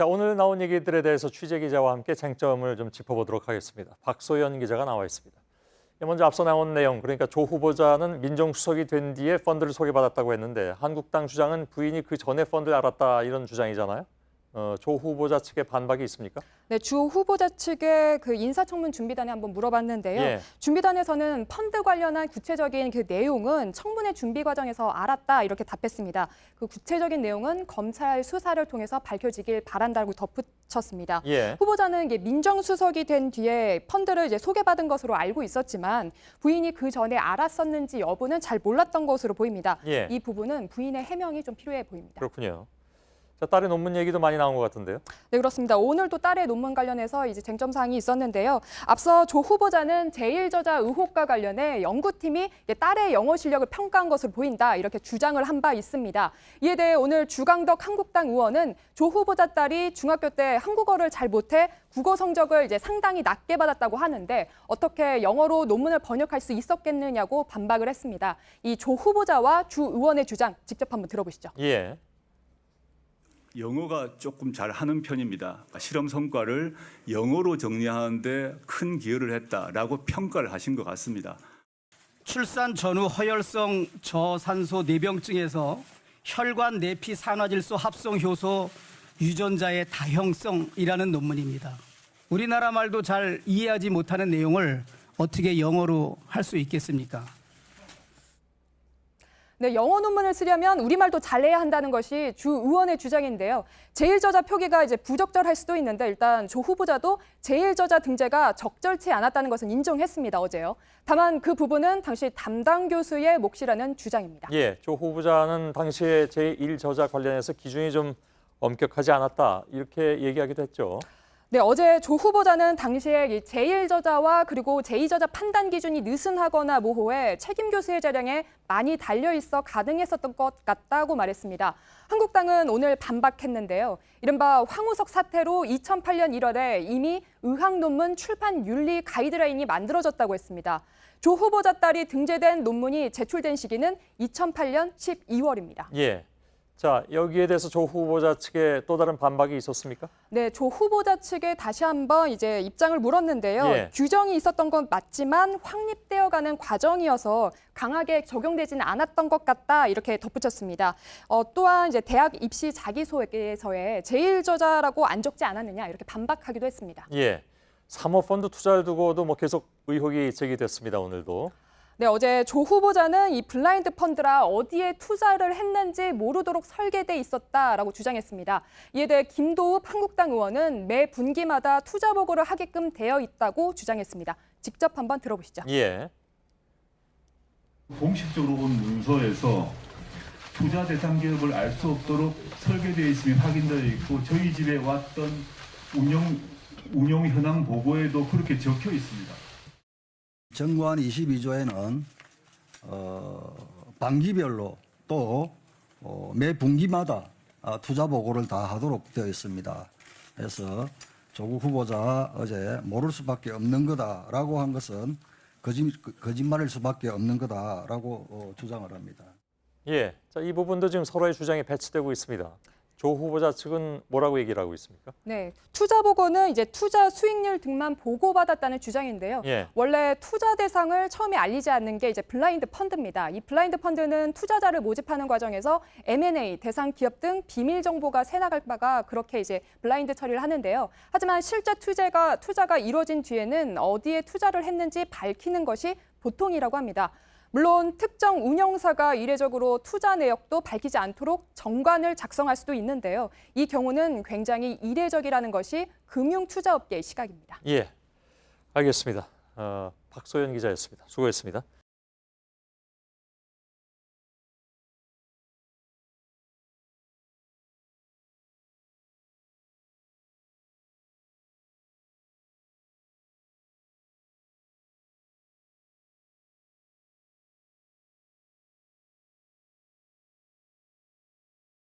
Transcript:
자, 오늘 나온 얘기들에 대해서 취재 기자와 함께 쟁점을 좀 짚어보도록 하겠습니다. 박소연 기자가 나와 있습니다. 예, 먼저 앞서 나온 내용, 그러니까 조 후보자는 민정수석이 된 뒤에 펀드를 소개받았다고 했는데 한국당 주장은 부인이 그 전에 펀드를 알았다 이런 주장이잖아요. 어, 조 후보자 측의 반박이 있습니까? 네, 주 후보자 측의 그 인사청문 준비단에 한번 물어봤는데요. 예. 준비단에서는 펀드 관련한 구체적인 그 내용은 청문회 준비 과정에서 알았다 이렇게 답했습니다. 그 구체적인 내용은 검찰 수사를 통해서 밝혀지길 바란다고 덧붙였습니다. 예. 후보자는 이게 민정수석이 된 뒤에 펀드를 이제 소개받은 것으로 알고 있었지만 부인이 그 전에 알았었는지 여부는 잘 몰랐던 것으로 보입니다. 예. 이 부분은 부인의 해명이 좀 필요해 보입니다. 그렇군요. 자, 딸의 논문 얘기도 많이 나온 것 같은데요. 네, 그렇습니다. 오늘도 딸의 논문 관련해서 이제 쟁점 사항이 있었는데요. 앞서 조 후보자는 제1저자 의혹과 관련해 연구팀이 딸의 영어 실력을 평가한 것으로 보인다 이렇게 주장을 한 바 있습니다. 이에 대해 오늘 주강덕 한국당 의원은 조 후보자 딸이 중학교 때 한국어를 잘 못해 국어 성적을 이제 상당히 낮게 받았다고 하는데 어떻게 영어로 논문을 번역할 수 있었겠느냐고 반박을 했습니다. 이 조 후보자와 주 의원의 주장 직접 한번 들어보시죠. 예. 영어가 조금 잘 하는 편입니다. 실험 성과를 영어로 정리하는데 큰 기여를 했다라고 평가를 하신 것 같습니다. 출산 전후 허혈성 저산소 뇌병증에서 혈관 내피 산화질소 합성 효소 유전자의 다형성이라는 논문입니다. 우리나라 말도 잘 이해하지 못하는 내용을 어떻게 영어로 할 수 있겠습니까? 네, 영어 논문을 쓰려면 우리말도 잘해야 한다는 것이 주 의원의 주장인데요. 제1저자 표기가 이제 부적절할 수도 있는데 일단 조 후보자도 제1저자 등재가 적절치 않았다는 것은 인정했습니다. 어제요. 다만 그 부분은 당시 담당 교수의 몫이라는 주장입니다. 예. 조 후보자는 당시에 제1저자 관련해서 기준이 좀 엄격하지 않았다 이렇게 얘기하기도 했죠. 네, 어제 조 후보자는 당시에 이 제1저자와 그리고 제2저자 판단 기준이 느슨하거나 모호해 책임 교수의 자량에 많이 달려 있어 가능했었던 것 같다고 말했습니다. 한국당은 오늘 반박했는데요. 이른바 황우석 사태로 2008년 1월에 이미 의학 논문 출판 윤리 가이드라인이 만들어졌다고 했습니다. 조 후보자 딸이 등재된 논문이 제출된 시기는 2008년 12월입니다. 예. 자, 여기에 대해서 조 후보자 측에 또 다른 반박이 있었습니까? 네, 조 후보자 측에 다시 한번 이제 입장을 물었는데요. 예. 규정이 있었던 건 맞지만 확립되어가는 과정이어서 강하게 적용되지는 않았던 것 같다 이렇게 덧붙였습니다. 어, 또한 이제 대학 입시 자기소개서에 제1저자라고 안 적지 않았느냐 이렇게 반박하기도 했습니다. 예. 사모펀드 투자를 두고도 뭐 계속 의혹이 제기됐습니다. 오늘도. 네, 어제 조 후보자는 이 블라인드 펀드라 어디에 투자를 했는지 모르도록 설계돼 있었다라고 주장했습니다. 이에 대해 김도읍 한국당 의원은 매 분기마다 투자 보고를 하게끔 되어 있다고 주장했습니다. 직접 한번 들어보시죠. 예. 공식적으로 본 문서에서 투자 대상 기업을 알 수 없도록 설계되어 있음이 확인되어 있고 저희 집에 왔던 운영 운용 현황 보고에도 그렇게 적혀 있습니다. 정관 22조에는 어, 반기별로 또 어, 매 분기마다 아, 투자 보고를 다 하도록 되어 있습니다. 그래서 조국 후보자가 어제 모를 수밖에 없는 거다라고 한 것은 거짓, 거짓말일 수밖에 없는 거다라고 어, 주장을 합니다. 예. 자, 이 부분도 지금 서로의 주장이 배치되고 있습니다. 조 후보자 측은 뭐라고 얘기를 하고 있습니까? 네, 투자 보고는 이제 투자 수익률 등만 보고받았다는 주장인데요. 예. 원래 투자 대상을 처음에 알리지 않는 게 이제 블라인드 펀드입니다. 이 블라인드 펀드는 투자자를 모집하는 과정에서 M&A 대상 기업 등 비밀 정보가 새나갈 바가 그렇게 이제 블라인드 처리를 하는데요. 하지만 실제 투자가 투자가 이루어진 뒤에는 어디에 투자를 했는지 밝히는 것이 보통이라고 합니다. 물론 특정 운영사가 이례적으로 투자 내역도 밝히지 않도록 정관을 작성할 수도 있는데요. 이 경우는 굉장히 이례적이라는 것이 금융 투자업계의 시각입니다. 예. 알겠습니다. 어, 박소연 기자였습니다. 수고했습니다.